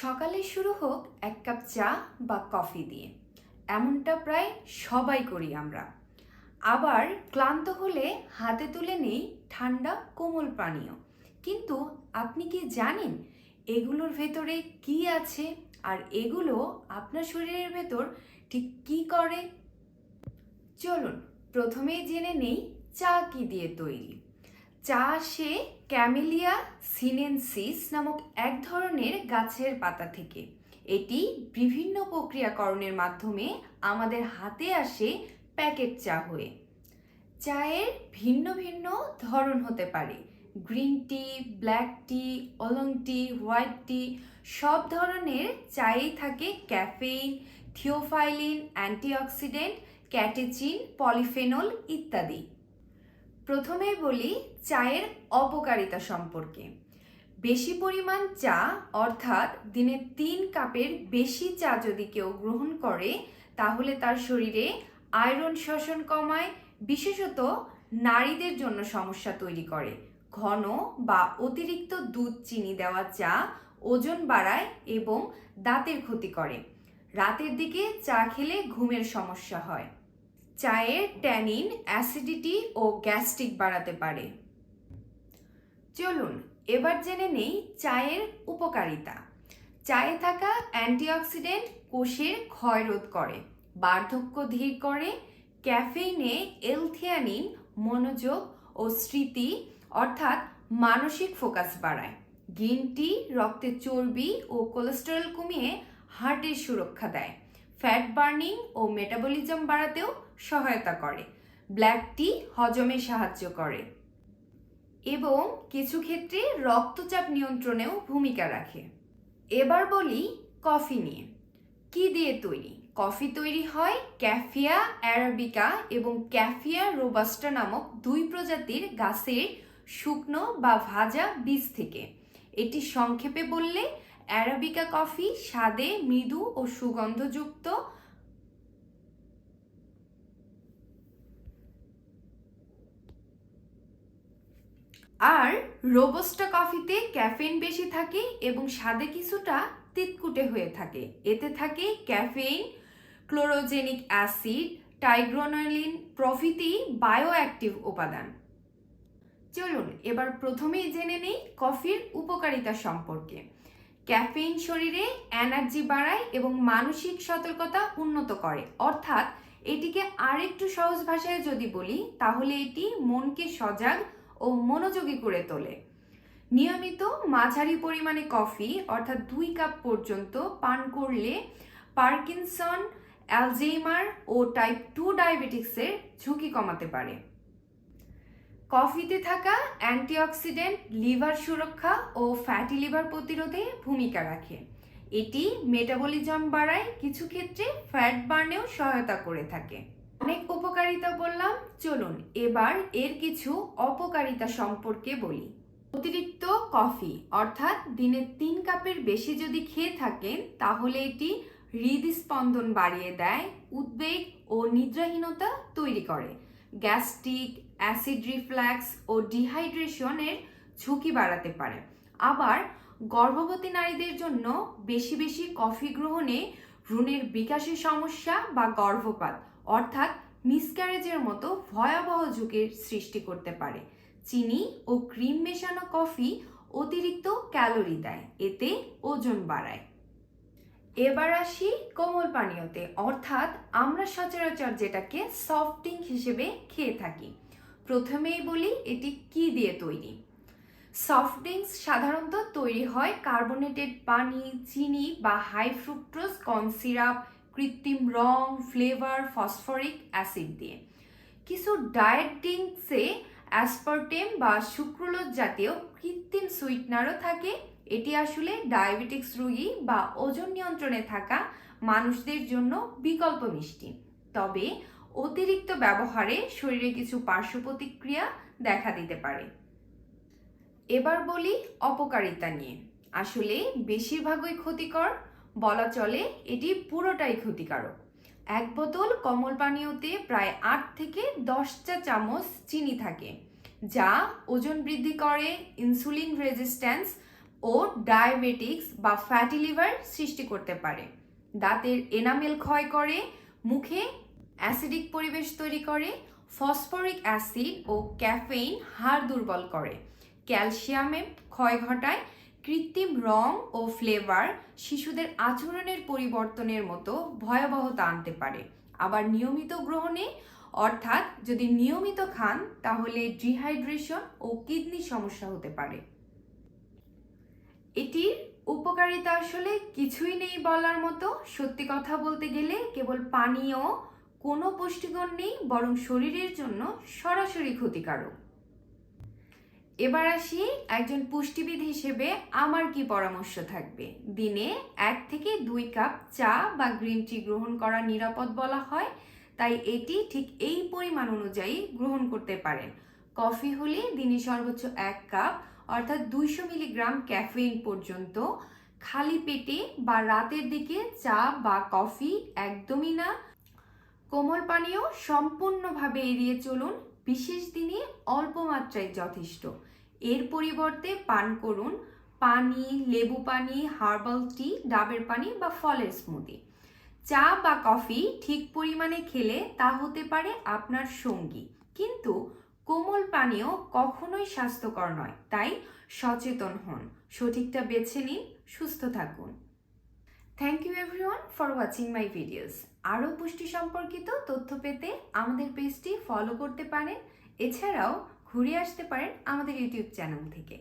সকালে শুরু হোক এক কাপ চা বা কফি দিয়ে। এমনটা প্রায় সবাই করি আমরা। আবার ক্লান্ত হলে হাতে তুলে নেই ঠান্ডা কোমল পানীয়। কিন্তু আপনি কি জানেন এগুলোর ভেতরে কি আছে আর এগুলো আপনার শরীরের ভেতর ঠিক কি করে? চলুন, প্রথমেই জেনে নেই চা কি দিয়ে তৈরি। চা আসে ক্যামেলিয়া সিনেনসিস নামক এক ধরনের গাছের পাতা থেকে। এটি বিভিন্ন প্রক্রিয়াকরণের মাধ্যমে আমাদের হাতে আসে প্যাকেট চা হয়ে। চায়ের ভিন্ন ভিন্ন ধরন হতে পারে। Green tea, black tea, oolong tea, white tea, সব ধরনের চায়েই থাকে caffeine, theophylline, antioxidant, catechin, polyphenol ইত্যাদি। প্রথমেই বলি চায়ের অপকারিতা সম্পর্কে। বেশি পরিমাণ চা, অর্থাৎ দিনে তিন কাপের বেশি চা যদি কেউ গ্রহণ করে, তাহলে তার শরীরে আয়রন শোষণ কমায়, বিশেষত নারীদের জন্য সমস্যা তৈরি করে। ঘন বা অতিরিক্ত দুধ, চিনি দেওয়া চা ওজন বাড়ায় এবং দাঁতের ক্ষতি করে। রাতের দিকে চা খেলে ঘুমের সমস্যা হয়। চায়ের ট্যানিন, অ্যাসিডিটি ও গ্যাস্ট্রিক বাড়াতে পারে। চলুন, এবার জেনে নেই চায়ের উপকারিতা। চায়ে থাকা অ্যান্টিঅক্সিডেন্ট কোষের ক্ষয় রোধ করে, বার্ধক্য ধীর করে, ক্যাফেইনে এলথিয়ানিন, মনোযোগ ও স্মৃতি, অর্থাৎ মানসিক ফোকাস বাড়ায়। গ্রিন টি রক্তে চর্বি ও কোলেস্টেরল কমিয়ে হার্টের সুরক্ষা দেয়। ফ্যাট বার্নিং ও মেটাবলিজম বাড়াতেও সহায়তা করে। ব্ল্যাক টি হজমে সাহায্য করে। এবং কিছু ক্ষেত্রে রক্তচাপ নিয়ন্ত্রণেও ভূমিকা রাখে। এবার বলি কফি নিয়ে। কি দিয়ে তৈরি? কফি তৈরি হয় ক্যাফিয়া, অ্যারাবিকা এবং ক্যাফিয়া রোবাস্টা নামক দুই প্রজাতির গাছের শুকনো বা ভাজা বীজ থেকে। এটি সংক্ষেপে বললে অ্যারাবিকা কফি স্বাদে মৃদু ও সুগন্ধযুক্ত আর রোবস্টা কফিতে ক্যাফেইন বেশি থাকে এবং স্বাদে কিছুটা তিতকুটে হয়ে থাকে। এতে থাকে ক্যাফেইন, ক্লোরোজেনিক অ্যাসিড টাইগ্রোনালিন প্রভৃতি বায়োঅ্যাক্টিভ উপাদান। চলুন, এবার প্রথমেই জেনে নেই কফির উপকারিতা সম্পর্কে। ক্যাফেইন শরীরে এনার্জি বাড়ায় এবং মানসিক সতর্কতা উন্নত করে। অর্থাৎ, এটিকে আরেকটু সহজ ভাষায় যদি বলি, তাহলে এটি মনকে সজাগ ও মনোযোগী করে তোলে। নিয়মিত মাঝারি পরিমাণে কফি, অর্থাৎ দুই কাপ পর্যন্ত পান করলে পার্কিনসন, অ্যালজেইমার ও টাইপ টু ডায়াবেটিক্সের ঝুঁকি কমাতে পারে। কফিতে থাকা অ্যান্টিঅক্সিডেন্ট, লিভার সুরক্ষা ও ফ্যাটি লিভার প্রতিরোধে ভূমিকা রাখে। এটি মেটাবলিজম বাড়ায়, কিছু ক্ষেত্রে ফ্যাট বার্নেও সহায়তা করে থাকে। অনেক উপকারিতা বললাম, চলুন এবার এর কিছু অপকারিতা সম্পর্কে বলি। অতিরিক্ত কফি, অর্থাৎ দিনে তিন কাপের বেশি যদি খেয়ে থাকেন, তাহলে এটি হৃদস্পন্দন বাড়িয়ে দেয়, উদ্বেগ ও নিদ্রাহীনতা তৈরি করে। গ্যাস্ট্রিক, অ্যাসিড রিফ্ল্যাক্স ও ডিহাইড্রেশনের ঝুঁকি বাড়াতে পারে। আবার গর্ভবতী নারীদের জন্য বেশি বেশি কফি গ্রহণে ভ্রূণের বিকাশের সমস্যা বা গর্ভপাত অর্থাৎ মিসক্যারেজের মতো ভয়াবহ ঝুঁকির সৃষ্টি করতে পারে। চিনি ও ক্রিম মেশানো কফি অতিরিক্ত ক্যালোরি দেয়, এতে ওজন বাড়ায়। এবার আসি কোমল পানীয়তে। অর্থাৎ আমরা সচরাচর যেটাকে সফট ড্রিঙ্ক হিসেবে খেয়ে থাকি। প্রথমেই বলি এটি কি দিয়ে তৈরি। সফট ড্রিঙ্কস সাধারণত তৈরি হয় কার্বোনেটেড পানি, চিনি বা হাই ফ্রুক্টোজ কর্ন সিরাপ কৃত্রিম রং ফ্লেভার ফসফরিক অ্যাসিড দিয়ে। কিছু ডায়েট ড্রিঙ্কসে অ্যাসপার্টেম বা সুক্রোলোজ জাতীয় কৃত্রিম সুইটনারও থাকে। এটি আসলে ডায়াবেটিক্স রোগী বা ওজন নিয়ন্ত্রণে থাকা মানুষদের জন্য বিকল্প মিষ্টি। তবে অতিরিক্ত ব্যবহারে শরীরে কিছু পার্শ্ব প্রতিক্রিয়া দেখা দিতে পারে। এবার বলি অপকারিতা নিয়ে। আসলে বেশিরভাগই ক্ষতিকর বলা চলে, এটি পুরোটাই ক্ষতিকারক। এক বোতল কমল পানীয়তে প্রায় আট থেকে দশটা চামচ চিনি থাকে, যা ওজন বৃদ্ধি করে ইনসুলিন রেজিস্ট্যান্স ও ডায়াবেটিক্স বা ফ্যাটি লিভার সৃষ্টি করতে পারে। দাঁতের এনামেল ক্ষয় করে, মুখে অ্যাসিডিক পরিবেশ তৈরি করে ফসফরিক অ্যাসিড ও ক্যাফেইন হাড় দুর্বল করে। ক্যালসিয়ামে ক্ষয় ঘটায় কৃত্রিম রং ও ফ্লেভার শিশুদের আচরণের পরিবর্তনের মতো ভয়াবহতা আনতে পারে। আবার নিয়মিত গ্রহণে, অর্থাৎ যদি নিয়মিত খান, তাহলে ডিহাইড্রেশন ও কিডনি সমস্যা হতে পারে। এটির উপকারিতা আসলে কিছুই নেই বলার মতো। সত্যি কথা বলতে গেলে কেবল পানীয় কোনো পুষ্টিগুণ নেই, বরং শরীরের জন্য সরাসরি ক্ষতিকারক। এবার আসি একজন পুষ্টিবিদ হিসেবে আমার কি পরামর্শ থাকবে? দিনে এক থেকে দুই কাপ চা বা গ্রিন টি গ্রহণ করা নিরাপদ বলা হয়, তাই এটি ঠিক এই পরিমাণ অনুযায়ী গ্রহণ করতে পারেন। কফি হলে দিনে সর্বোচ্চ এক কাপ, অর্থাৎ দুইশো মিলিগ্রাম ক্যাফেইন পর্যন্ত। খালি পেটে বা রাতের দিকে চা বা কফি একদমই না। কোমল পানীয় সম্পূর্ণভাবে এড়িয়ে চলুন। বিশেষ দিনে অল্প মাত্রায় যথেষ্ট। এর পরিবর্তে পান করুন পানি, লেবু পানি, হার্বাল টি, ডাবের পানি বা ফলের স্মুদি চা বা কফি ঠিক পরিমাণে খেলে তা হতে পারে আপনার সঙ্গী। কিন্তু কোমল পানীয় কখনোই স্বাস্থ্যকর নয়, তাই সচেতন হন। সঠিকটা বেছে নিন, সুস্থ থাকুন। Thank you everyone for watching my videos আরও পুষ্টি সম্পর্কিত তথ্য পেতে আমাদের পেজটি ফলো করতে পারেন। এছাড়াও ঘুরে আসতে পারেন আমাদের ইউটিউব চ্যানেল থেকে।